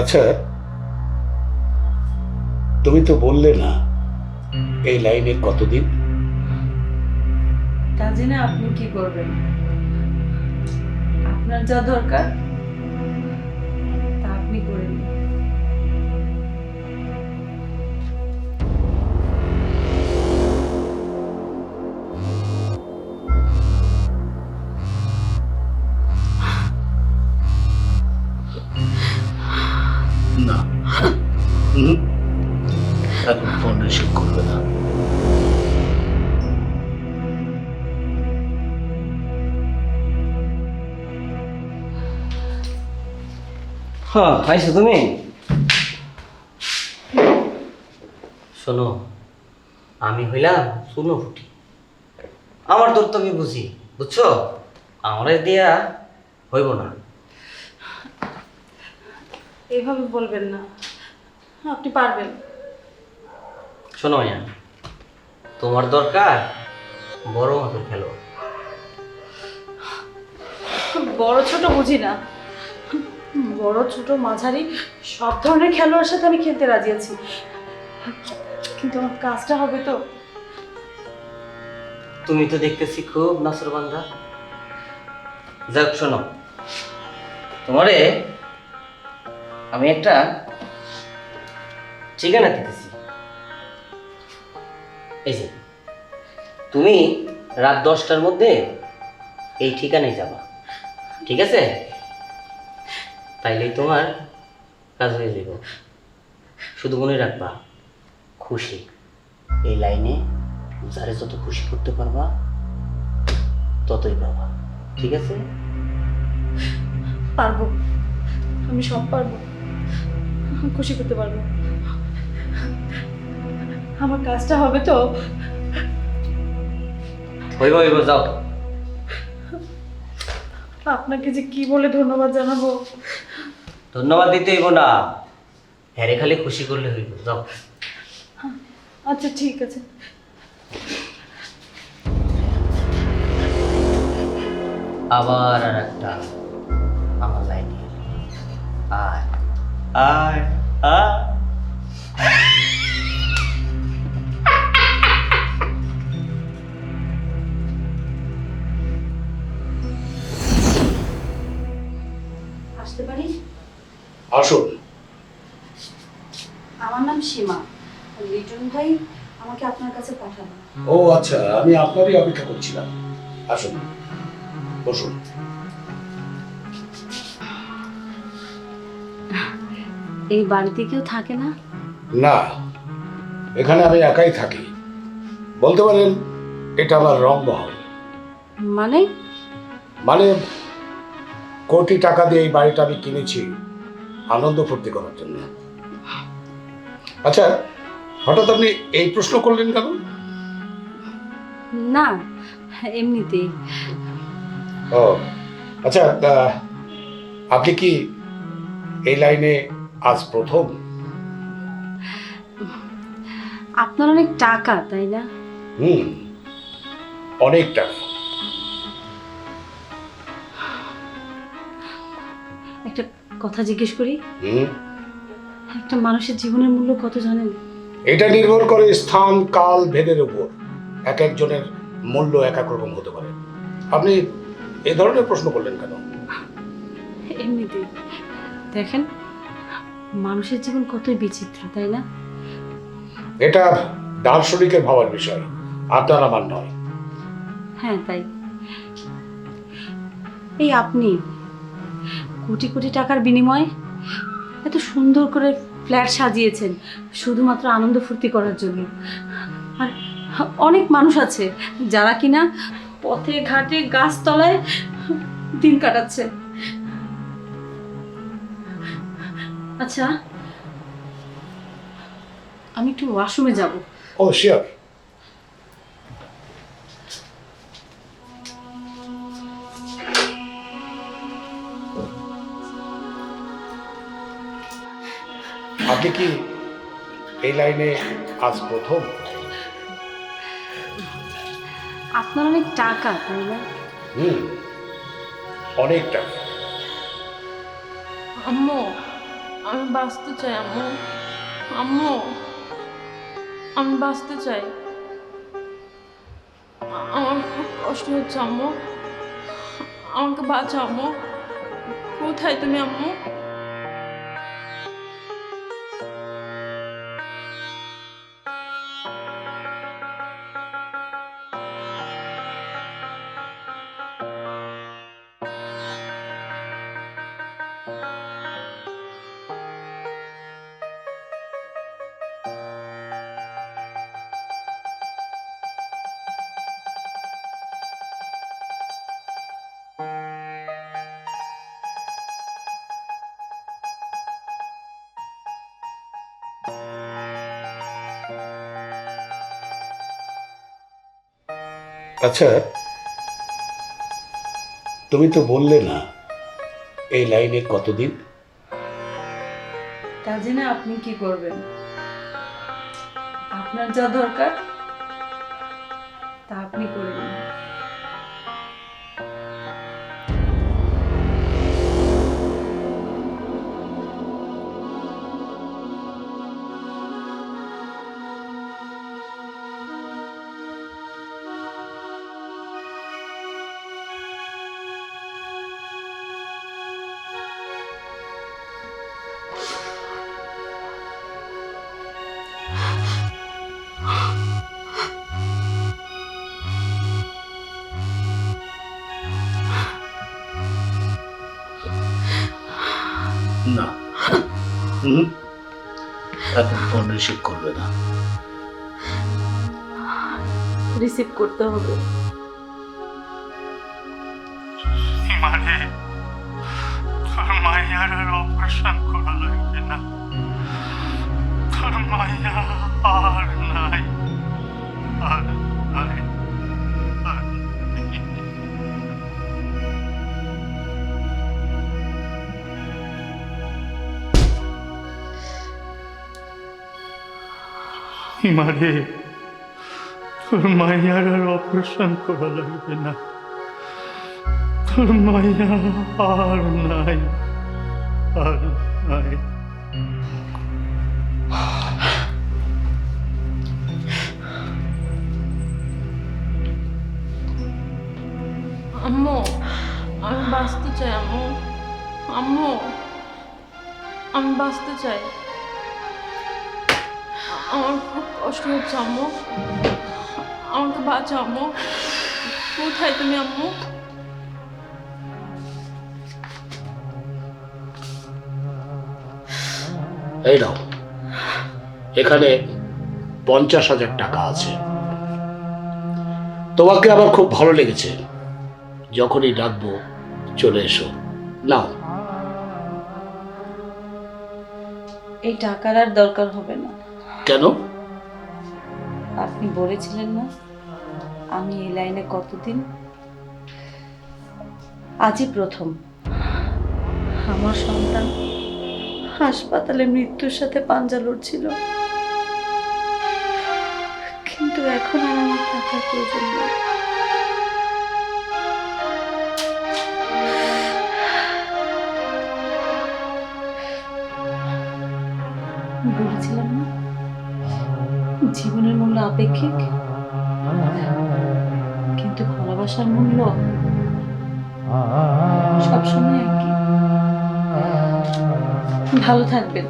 আচ্ছা তুমি তো বললে না এই লাইনে কতদিন? তা জেনে আপনি কি করবেন? আপনার যা দরকার তা আপনি করে নিন। হ্যাঁ আইসো তুমি? শোনো আমি হইলাম শুনো ফুটি। আমার দূর তো আমি বুঝি বুঝছ? আমারে দিয়া হইব না। এইভাবে বলবেন না। আপনি পারবেন। শোনো মাইয়া তোমার দরকার বড় মতো খেলো বড় ছোট বুঝি না। বড়, ছোট, মাঝারি, সব ধরনের খেলোয়াড়ের সাথে আমি খেলতে রাজি আছি। কিন্তু আমার কাজটা হবে তো। তুমি তো দেখতেছি খুব নাসরবান্ধা যাক, শোনো। তোমারে আমি একটা ঠিকানা দিতেছি। এই যে, তুমি রাত দশটার মধ্যে এই ঠিকানায় যাবা। ঠিক আছে? তাইলেই তোমার কাজ হয়ে যাব শুধু মনে রাখবা খুশি। এই লাইনে যারে যত খুশি করতে পারবা ততই পাবা। ঠিক আছে? পারব। আমি সব পারব। খুশি করতে পারব। আমার কাজটা হবে তো। হইব হইব যাও। আপনাকে যে কি বলে ধন্যবাদ জানাব। ধন্যবাদ দিতে হইব না। হ্যারে খালি খুশি করলে হইব যাও। আচ্ছা ঠিক আছে। আবার আর একটা আমার লাইনে আয়। আয়। আয়। আসতে পারি আসুন। আমার নাম সীমা। লিটন ভাই আমাকে আপনার কাছে পাঠানো ও আচ্ছা আমি আপনারই অপেক্ষা করছিলাম। আসুন বসুন। এই বাড়িতে কেউ থাকে না? না এখানে আমি একাই থাকি। বলতে পারেন এটা আমার রংমহল মানে? মানে কোটি টাকা দিয়ে এই বাড়িটা আমি কিনেছি। আনন্দ ফুর্তি করার জন্য। আচ্ছা হঠাৎ আপনি এই প্রশ্ন করলেন কেন? না এমনিতেই। ও আচ্ছা আপনি কি এই লাইনে আজ প্রথম? আপনার অনেক টাকা তাই না? হুম অনেক টাকা। কথা জিজ্ঞেস করি? একটা মানুষের জীবনের মূল্য কত জানেন? এটা নির্ভর করে স্থান কাল ভেদের উপর। এক একজনের মূল্য এক এক রকম হতে পারে। আপনি এ ধরনের প্রশ্ন করলেন কেন? এমনিতেই দেখেন মানুষের জীবন কতই বিচিত্র তাই না? এটা দার্শনিকের ভাবার বিষয় আপনার আমার নয়। হ্যাঁ তাই। এই আপনি কোটি কোটি টাকার বিনিময়ে? এত সুন্দর করে ফ্ল্যাট সাজিয়েছেন, শুধুমাত্র আনন্দ ফুর্তি করার জন্য। আর অনেক মানুষ আছে, যারা কিনা পথে, ঘাটে, গাছতলায় দিন কাটাচ্ছে আচ্ছা আমি একটু ওয়াশরুমে যাব। ও শিওর আপনি কি এই লাইনে আজ প্রথম? আপনার অনেক টাকা তাই না? হুম অনেক টাকা। আম্মু আমি বাঁচতে চাই আম্মু। আম্মু আমি বাঁচতে চাই। আমার খুব কষ্ট হচ্ছে আম্মু। আমাকে বাঁচাও আম্মু। কোথায় তুমি আম্মু? আচ্ছা তুমি তো বললে না এই লাইনে কতদিন? তা জেনে আপনি কি করবেন? আপনার যা দরকার, তা আপনি করে এখন ফোন রিসিভ করবে না। রিসিভ করতে হবে। মানে? তোর মায়ার আর অপারেশন করা লাগবে না। তোর মায়া আর নাই। মারে, তোর মাইয়ার আর অপারেশন করা লাগবে না। তোর মায়া আর নাই আর নাই। আমি বাঁচতে চাই, আম্মু। আম্মু, আমি বাঁচতে চাই। আমার খুব কষ্ট হচ্ছে আম্মু। আমাকে বাঁচাও আম্মু। কোথায় তুমি আম্মু? এই নাও। এখানে পঞ্চাশ হাজার টাকা আছে। তোমাকে আমার খুব ভালো লেগেছে। যখনই ডাকবো চলে এসো। নাও। এই টাকার আর দরকার হবে না। কেন? আপনি বলেছিলেন না আমি এই লাইনে কতদিন? আজই প্রথম। আমার সন্তান হাসপাতালে মৃত্যুর সাথে পাঞ্জা লড়ছিল। কিন্তু এখন আর আমার টাকার প্রয়োজন নেই। বলেছিলাম না? জীবনের মূল্য আপেক্ষিক কিন্তু ভালোবাসার মূল্য সবসময় একই। ভালো থাকবেন।